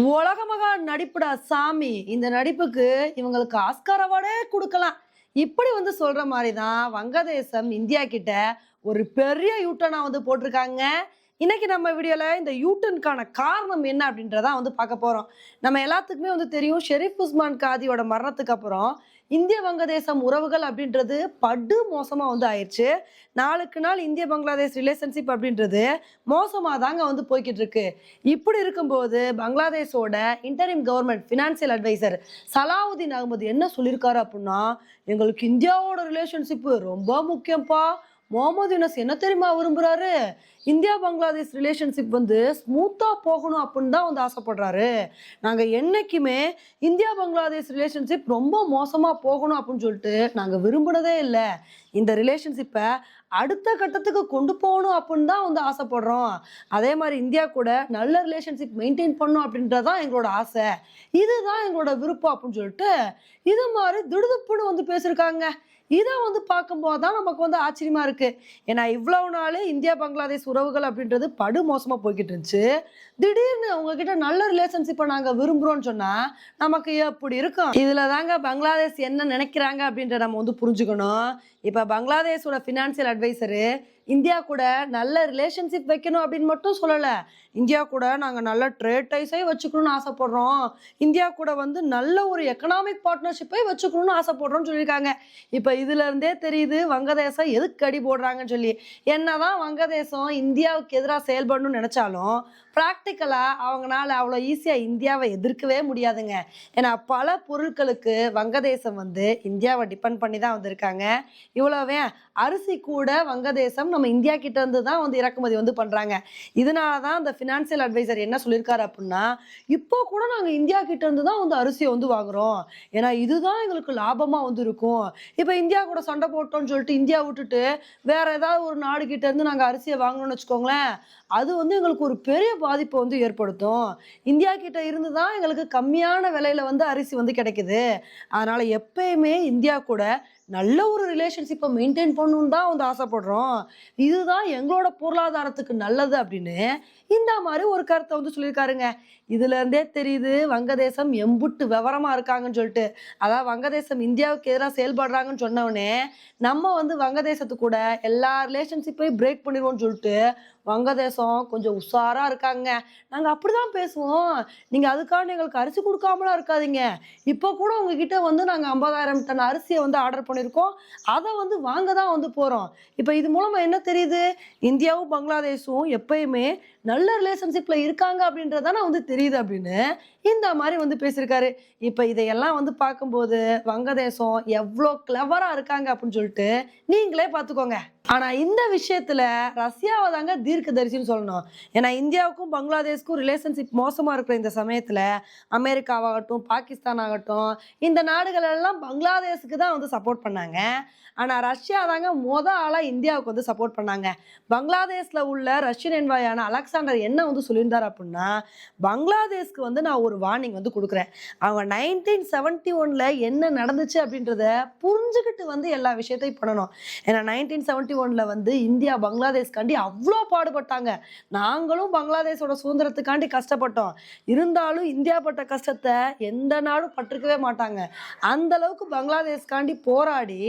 உலகமகா நடிப்புடா சாமி. இந்த நடிப்புக்கு இவங்களுக்கு ஆஸ்கார் அவார்டே கொடுக்கலாம். இப்படி வந்து சொல்ற மாதிரி தான் வங்கதேசம் இந்தியா கிட்ட ஒரு பெரிய யூட்டனா வந்து போட்டிருக்காங்க. இன்னைக்கு நம்ம வீடியோல இந்த யூட்டனுக்கான காரணம் என்ன அப்படின்றத வந்து பார்க்க போறோம். நம்ம எல்லாத்துக்குமே வந்து தெரியும் ஷெரீப் உஸ்மான் காதியோட மரணத்துக்கு அப்புறம் இந்திய வங்கதேசம் உறவுகள் அப்படின்றது படு மோசமாக வந்து ஆயிடுச்சு நாளுக்கு நாள் இந்திய பங்களாதேஷ் ரிலேஷன்ஷிப் அப்படின்றது மோசமாக தாங்க வந்து போய்கிட்டு இருக்கு இப்படி இருக்கும்போது பங்களாதேஷோட interim government financial advisor Salahuddin Ahmed என்ன சொல்லியிருக்காரு அப்படின்னா எங்களுக்கு இந்தியாவோட ரிலேஷன்ஷிப்பு ரொம்ப முக்கியம்ப்பா முகமது யூனஸ் என்ன தெரியுமா விரும்புகிறாரு இந்தியா பங்களாதேஷ் ரிலேஷன்ஷிப் வந்து ஸ்மூத்தாக போகணும் அப்படின்னு தான் வந்து ஆசைப்படுறாரு. நாங்கள் என்னைக்குமே இந்தியா பங்களாதேஷ் ரிலேஷன்ஷிப் ரொம்ப மோசமாக போகணும் அப்படின்னு சொல்லிட்டு நாங்கள் விரும்பினதே இல்லை. இந்த ரிலேஷன்ஷிப்பை அடுத்த கட்டத்துக்கு கொண்டு போகணும் அப்படின்னு தான் வந்து ஆசைப்படுறோம். அதே மாதிரி இந்தியா கூட நல்ல ரிலேஷன்ஷிப் மெயின்டைன் பண்ணணும் அப்படின்றதான் எங்களோட ஆசை. இதுதான் எங்களோட விருப்பம் அப்படின்னு சொல்லிட்டு இது மாதிரி திடுதுப்புன்னு வந்து பேசியிருக்காங்க. இதை வந்து பார்க்கும்போது தான் நமக்கு வந்து ஆச்சரியமா இருக்கு. ஏன்னா இவ்வளவு நாள் இந்தியா பங்களாதேஷ் உறவுகள் அப்படின்றது படுமோசமா போய்கிட்டு இருந்துச்சு. திடீர்னு அவங்கக்கிட்ட நல்ல ரிலேஷன்ஷிப்பை நாங்க விரும்புகிறோம்னு சொன்னால் நமக்கு எப்படி இருக்கும்? இதில் தாங்க பங்களாதேஷ் என்ன நினைக்கிறாங்க அப்படின்றத நம்ம வந்து புரிஞ்சுக்கணும். இப்ப பங்களாதேஷோட ஃபினான்சியல் அட்வைசரு இந்தியா கூட நல்ல ரிலேஷன்ஷிப் வைக்கணும் அப்படின்னு மட்டும் சொல்லலை. இந்தியா கூட நாங்கள் நல்ல ட்ரேட் டைஸே வச்சுக்கணும்னு ஆசைப்படுறோம். இந்தியா கூட வந்து நல்ல ஒரு எக்கனாமிக் பார்ட்னர்ஷிப்பை வச்சுக்கணும்னு ஆசைப்படுறோம்னு சொல்லியிருக்காங்க. இப்போ இதுலேருந்தே தெரியுது வங்கதேசம் எதுக்கு அடி போடுறாங்கன்னு சொல்லி. என்னதான் வங்கதேசம் இந்தியாவுக்கு எதிராக செயல்படணும்னு நினச்சாலும் ப்ராக்டிக்கலாக அவங்களால அவ்வளோ ஈஸியாக இந்தியாவை எதிர்க்கவே முடியாதுங்க. ஏன்னா பல பொருட்களுக்கு வங்கதேசம் வந்து இந்தியாவை டிபெண்ட் பண்ணி தான் வந்திருக்காங்க. இவ்வளோவே அரிசி கூட வங்கதேசம் நம்ம இந்தியா கிட்ட இருந்து தான் வந்து இறக்குமதி வந்து பண்ணுறாங்க இதனால தான் இந்த ஃபினான்சியல் அட்வைசர் என்ன சொல்லியிருக்காரு அப்படின்னா இப்போ கூட நாங்கள் இந்தியா கிட்ட இருந்து தான் வந்து அரிசியை வந்து வாங்குறோம். ஏன்னா இதுதான் எங்களுக்கு லாபமாக வந்து இருக்கும். இப்போ இந்தியா கூட சண்டை போட்டோம்னு சொல்லிட்டு இந்தியா விட்டுட்டு வேற ஏதாவது ஒரு நாடு கிட்ட இருந்து அரிசியை வாங்கணும்னு வச்சுக்கோங்களேன் அது வந்து எங்களுக்கு ஒரு பெரிய பாதிப்பை வந்து ஏற்படுத்தும். இந்தியா கிட்ட இருந்து தான் எங்களுக்கு கம்மியான விலையில வந்து அரிசி வந்து கிடைக்குது. அதனால எப்பயுமே இந்தியா கூட நல்ல ஒரு ரிலேஷன்ஷிப்பை மெயின்டைன் பண்ணணுன்னு தான் வந்து ஆசைப்படுறோம். இதுதான் எங்களோட பொருளாதாரத்துக்கு நல்லது அப்படின்னு இந்த மாதிரி ஒரு கருத்தை வந்து சொல்லியிருக்காருங்க. இதுலேருந்தே தெரியுது வங்கதேசம் எம்புட்டு விவரமாக இருக்காங்கன்னு சொல்லிட்டு. அதாவது வங்கதேசம் இந்தியாவுக்கு எதிராக செயல்படுறாங்கன்னு சொன்னவொடனே நம்ம வந்து வங்கதேசத்து கூட எல்லா ரிலேஷன்ஷிப்பையும் பிரேக் பண்ணிடுவோம்னு சொல்லிட்டு வங்கதேசம் கொஞ்சம் உஷாராக இருக்காங்க. நாங்க அப்படிதான் பேசுவோம். நீங்கள் அதுக்கான எங்களுக்கு அரிசி கொடுக்காமலாம் இருக்காதீங்க. இப்போ கூட உங்ககிட்ட வந்து நாங்கள் ஐம்பதாயிரம் டன் அரிசியை வந்து ஆர்டர் பண்ணியிருக்கோம் அதை வந்து வாங்க தான் வந்து போகிறோம் இப்போ இது மூலமாக என்ன தெரியுது? இந்தியாவும் பங்களாதேஷும் எப்பயுமே நல்ல ரிலேஷன்ஷிப்பில் இருக்காங்க அப்படின்றதான வந்து தெரியுது அப்படின்னு இந்த மாதிரி வந்து பேசியிருக்காரு. இப்போ இதையெல்லாம் வந்து பார்க்கும்போது வங்கதேசம் எவ்வளோ கிளவராக இருக்காங்க அப்படின்னு சொல்லிட்டு நீங்களே பார்த்துக்கோங்க. ஆனா இந்த விஷயத்துல ரஷ்யாவை தாங்க தீர்க்கதரிசின்னு சொல்லணும். ஏன்னா இந்தியாவுக்கும் பங்களாதேஷ்க்கும் ரிலேஷன்ஷிப் மோசமா இருக்கிற இந்த சமயத்துல அமெரிக்காவாகட்டும் பாகிஸ்தான் ஆகட்டும் இந்த நாடுகள் எல்லாம் பங்களாதேஷுக்கு தான் வந்து சப்போர்ட் பண்ணாங்க. ஆனா ரஷ்யா தாங்க மொத ஆளா இந்தியாவுக்கு வந்து சப்போர்ட் பண்ணாங்க. பங்களாதேஷ்ல உள்ள ரஷ்யன் என்வாயான அலெக்சாண்டர் என்ன வந்து சொல்லியிருந்தார் அப்படின்னா பங்களாதேஷ்க்கு வந்து நான் ஒரு வார்னிங் வந்து கொடுக்குறேன். அவங்க நைன்டீன் செவன்டி ஒன்ல என்ன நடந்துச்சு அப்படின்றத புரிஞ்சுக்கிட்டு வந்து எல்லா விஷயத்தையும் பண்ணணும். ஏன்னா நைன்டீன் செவன்டி ஒன்ல வந்து இந்தியா பங்களாதேஷ்காண்டி அவ்வளோ பாடுபட்டாங்க. நாங்களும் பங்களாதேஷோட சுதந்திரத்துக்காண்டி கஷ்டப்பட்டோம். இருந்தாலும் இந்தியா பட்ட கஷ்டத்தை எந்த நாடும் பட்டிருக்கவே மாட்டாங்க. அந்த அளவுக்கு பங்களாதேஷ்காண்டி போராடி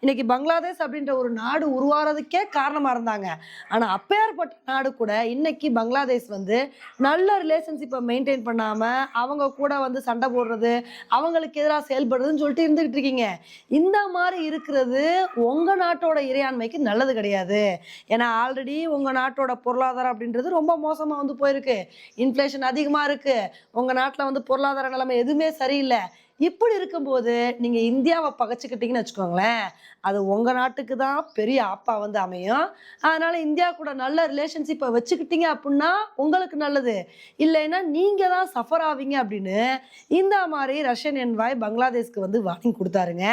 இன்னைக்கு பங்களாதேஷ் அப்படின்ற ஒரு நாடு உருவாகிறதுக்கே காரணமா இருந்தாங்க. ஆனா அப்பேற்பட்ட நாடு கூட இன்னைக்கு பங்களாதேஷ் வந்து நல்ல ரிலேஷன்ஷிப்பை மெயின்டைன் பண்ணாம அவங்க கூட வந்து சண்டை போடுறது அவங்களுக்கு எதிராக செயல்படுறதுன்னு சொல்லிட்டு இருந்துகிட்டு இருக்கீங்க. இந்த மாதிரி இருக்கிறது உங்க நாட்டோட இறையாண்மைக்கு நல்லது கிடையாது. ஏன்னா ஆல்ரெடி உங்கள் நாட்டோட பொருளாதாரம் அப்படின்றது ரொம்ப மோசமாக வந்து போயிருக்கு. இன்ஃப்ளேஷன் அதிகமாக இருக்குது உங்கள் நாட்டில் வந்து பொருளாதார நிலைமை எதுவுமே சரியில்லை. இப்படி இருக்கும்போது நீங்கள் இந்தியாவை பகைச்சிக்கிட்டிங்கன்னு வச்சுக்கோங்களேன் அது உங்கள் நாட்டுக்கு தான் பெரிய ஆப்பா வந்து அமையும். அதனால் இந்தியா கூட நல்ல ரிலேஷன்ஷிப்பை வச்சுக்கிட்டீங்க அப்படின்னா உங்களுக்கு நல்லது. இல்லைன்னா நீங்கள் தான் சஃபர் ஆவீங்க அப்படின்னு இந்த மாதிரி ரஷ்யன் என்வாய் பங்களாதேஷ்க்கு வந்து வார்னிங் கொடுத்தாருங்க.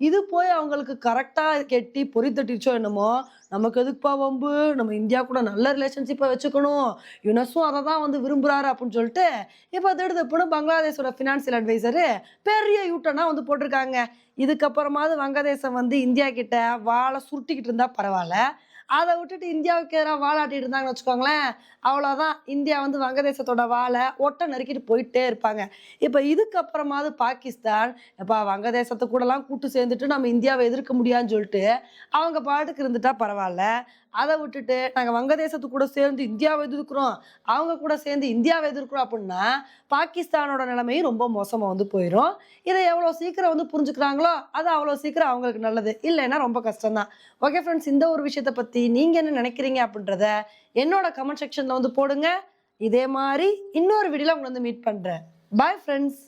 இது போய் அவங்களுக்கு கரெக்டாக கெட்டி பொறி தட்டிச்சோ என்னமோ நமக்கு எதுக்குப்பா வம்பு? நம்ம இந்தியா கூட நல்ல ரிலேஷன்ஷிப்பை வச்சுக்கணும். யுனஸும் அதை தான் வந்து விரும்புகிறாரு அப்படின்னு சொல்லிட்டு இப்போ திடுதப்புன்னு பங்களாதேஷோட ஃபினான்சியல் அட்வைசரு பெரிய யூட்டனாக வந்து போட்டிருக்காங்க. இதுக்கப்புறமாவது வங்கதேசம் வந்து இந்தியா கிட்ட வாழை சுருட்டிக்கிட்டு இருந்தால் பரவாயில்ல. அதை விட்டுட்டு இந்தியாவுக்கு எதிராக வாலாட்டிட்டு இருந்தாங்கன்னு வச்சுக்கோங்களேன் அவ்வளோதான் இந்தியா வந்து வங்கதேசத்தோட வாழை ஒட்டை நறுக்கிட்டு போயிட்டே இருப்பாங்க. இப்போ இதுக்கப்புறமாவது பாகிஸ்தான் இப்போ வங்கதேசத்தை கூடலாம் கூட்டு சேர்ந்துட்டு நம்ம இந்தியாவை எதிர்க்க முடியாதுன்னு சொல்லிட்டு அவங்க பாட்டுக்கு இருந்துட்டா பரவாயில்ல. அதை விட்டுட்டு நாங்கள் வங்கதேசத்து கூட சேர்ந்து இந்தியாவை எதிர்க்கிறோம் அவங்க கூட சேர்ந்து இந்தியாவை எதிர்க்கிறோம் அப்படின்னா பாகிஸ்தானோட நிலைமையும் ரொம்ப மோசமாக வந்து போயிடும் இதை எவ்வளோ சீக்கிரம் வந்து புரிஞ்சுக்கிறாங்களோ அது அவ்வளோ சீக்கிரம் அவங்களுக்கு நல்லது. இல்லைன்னா ரொம்ப கஷ்டம்தான். ஓகே ஃப்ரெண்ட்ஸ் இந்த ஒரு விஷயத்தை பற்றி நீங்கள் என்ன நினைக்கிறீங்க அப்படின்றத என்னோட கமெண்ட் செக்ஷனில் வந்து போடுங்க. இதே மாதிரி இன்னொரு வீடியோவில் உங்களை வந்து மீட் பண்ணுறேன் பாய் ஃப்ரெண்ட்ஸ்